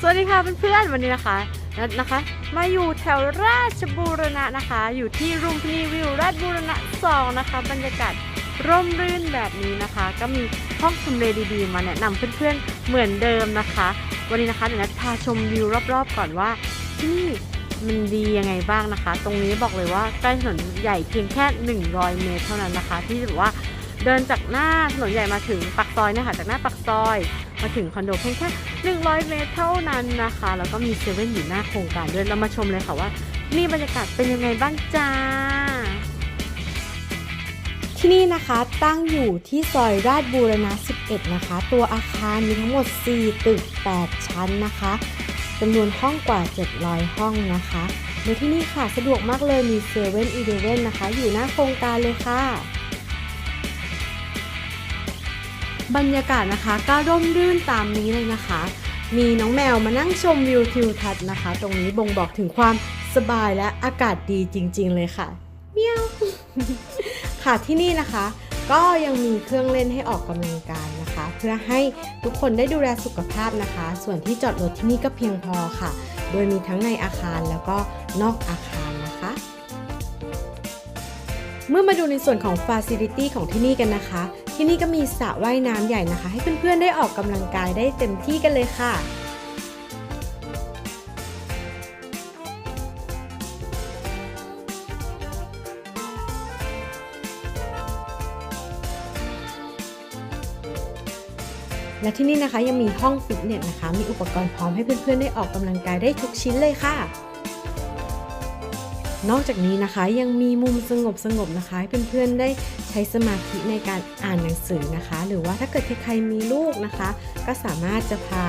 สวัสดีค่ะเพื่อนๆวันนี้นะคะนัดนะคะ มาอยู่แถวราชบูรณะนะคะ อยู่ที่รุมพินีวิวราชบูรณะสองนะคะ บรรยากาศร่มรื่นแบบนี้นะคะ ก็มีห้องทำเลดีๆ มาแนะนำเพื่อนๆเหมือนเดิมนะคะ วันนี้นะคะเดี๋ยวนัดพาชมวิวรอบๆ ก่อนว่าที่นี่มันดียังไงบ้างนะคะ ตรงนี้บอกเลยว่าใกล้ถนนใหญ่เพียงแค่ 100 เมตรเท่านั้นนะคะ ที่แบบว่าเดินจากหน้าถนนใหญ่มาถึงปากซอยเนะคะจากหน้าปากซอย มาถึงคอนโดเพียงแค่ 100 เมตรเท่านั้นนะคะ แล้วก็มีเซเว่นอยู่หน้าโครงการด้วยเรามาชมเลยค่ะว่านี่บรรยากาศเป็นยังไงบ้างจ้า ที่นี่นะคะตั้งอยู่ที่ซอยราชบูรณะ 11 นะคะ ตัวอาคารมีทั้งหมด 4 ตึก 8 ชั้นนะคะจำนวนห้องกว่า 700 ห้องนะคะโดยที่นี่ค่ะสะดวกมากเลยมีเซเว่นอีเลเว่นนะคะ อยู่หน้าโครงการเลยค่ะ บรรยากาศนะคะก็ร่มรื่นตามนี้เลยนะคะ มีน้องแมวมานั่งชมวิวทิวทัศน์นะคะ ตรงนี้บ่งบอกถึงความสบายและอากาศดีจริง ๆ เลยค่ะเมียวค่ะที่นี่นะคะ ก็ยังมีเครื่องเล่นให้ออกกำลังกายนะคะ เพื่อให้ทุกคนได้ดูแลสุขภาพนะคะ ส่วนที่จอดรถที่นี่ก็เพียงพอค่ะ โดยมีทั้งในอาคารแล้วก็นอกอาคารนะคะ เมื่อมาดูในส่วนของ Facility ของที่นี่กันนะคะ ที่นี่ก็มีสระว่ายน้ำใหญ่นะคะ ให้เพื่อนๆได้ออกกำลังกายได้เต็มที่กันเลยค่ะและที่นี่นะคะยังมีห้องฟิตเนสนะคะ มีอุปกรณ์พร้อมให้เพื่อนๆได้ออกกำลังกายได้ทุกชิ้นเลยค่ะ นอกจากนี้นะคะยังมีมุมสงบสงบๆนะคะให้เพื่อนๆได้ใช้สมาธิในการอ่านหนังสือนะคะ หรือว่าถ้าเกิดใครๆมีลูกนะคะ ก็สามารถจะพา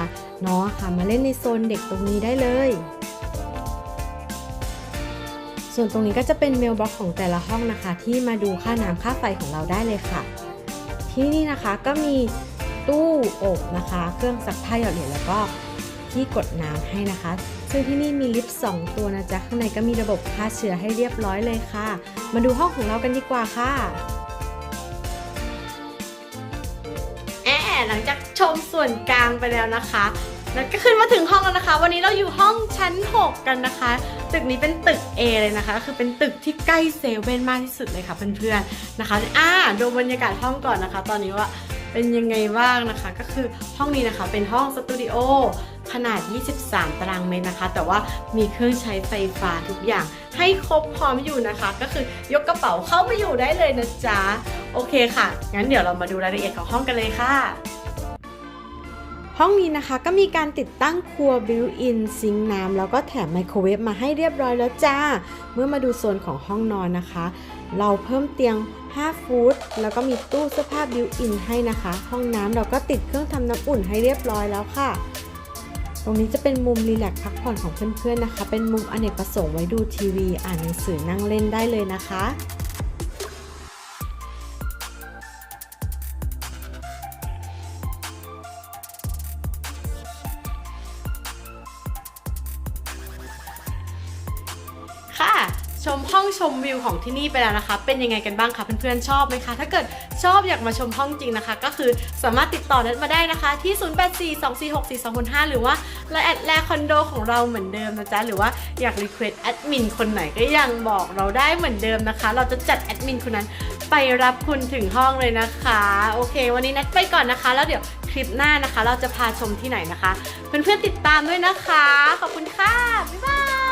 น้องค่ะมาเล่นในโซนเด็กตรงนี้ได้เลย ส่วนตรงนี้ก็จะเป็นเมลบ็อกของแต่ละห้องนะคะ ที่มาดูค่าน้ำค่าไฟของเราได้เลยค่ะ ที่นี่นะคะก็มีตู้อบนะคะ เครื่องซักผ้าหยอดเหรียญแล้วก็ ที่กดน้ำให้นะคะ ซึ่งที่นี่มีลิฟต์2ตัวนะจ๊ะ ข้างในก็มีระบบฆ่าเชื้อให้เรียบร้อยเลยค่ะ มาดูห้องของเรากันดีกว่าค่ะแอบหลังจากชมส่วนกลางไปแล้วนะคะแล้วก็ขึ้นมาถึงห้องแล้วนะคะ วันนี้เราอยู่ห้องชั้น 6 กันนะคะ ตึกนี้เป็นตึก A เลยนะคะก็คือเป็นตึกที่ใกล้เซเว่นมากที่สุดเลยค่ะเพื่อนๆนะคะอ่าดูบรรยากาศห้องก่อนนะคะ ตอนนี้ว่าเป็นยังไงบ้างนะคะ ก็คือห้องนี้นะคะเป็นห้องสตูดิโอ ขนาด 23 ตารางเมตรนะคะ แต่ว่ามีเครื่องใช้ไฟฟ้าทุกอย่างให้ครบพร้อมอยู่นะคะ ก็คือยกกระเป๋าเข้าไปอยู่ได้เลยนะจ๊ะ โอเคค่ะ งั้นเดี๋ยวเรามาดูรายละเอียดของห้องกันเลยค่ะห้องนี้นะคะก็มีการติดตั้งครัวบิวอินซิงน้ำแล้วก็แถมไมโครเวฟมาให้เรียบร้อยแล้วจ้า เมื่อมาดูโซนของห้องนอนนะคะ เราเพิ่มเตียง 5 ฟุตแล้วก็มีตู้เสื้อผ้าบิวอินให้นะคะ ห้องน้ำเราก็ติดเครื่องทำน้ำอุ่นให้เรียบร้อยแล้วค่ะ ตรงนี้จะเป็นมุมรีแลกซ์พักผ่อนของเพื่อนๆนะคะ เป็นมุมอเนกประสงค์ไว้ดูทีวี อ่านหนังสือนั่งเล่นได้เลยนะคะค่ะ ชมห้องชมวิวของที่นี่ไปแล้วนะคะ เป็นยังไงกันบ้างคะเพื่อนๆชอบไหมคะ ถ้าเกิดชอบอยากมาชมห้องจริงนะคะ ก็คือสามารถติดต่อนัดมาได้นะคะ ที่ 0842464265หรือว่าไลแอดแลคอนโดของเราเหมือนเดิมนะจ๊ะหรือว่าอยากรีเควสแอดมินคนไหนก็ยังบอกเราได้เหมือนเดิมนะคะ เราจะจัดแอดมินคนนั้นไปรับคุณถึงห้องเลยนะคะ โอเค วันนี้นัดไปก่อนนะคะ แล้วเดี๋ยวคลิปหน้านะคะ เราจะพาชมที่ไหนนะคะ เพื่อนๆติดตามด้วยนะคะ ขอบคุณค่ะ บ๊ายบาย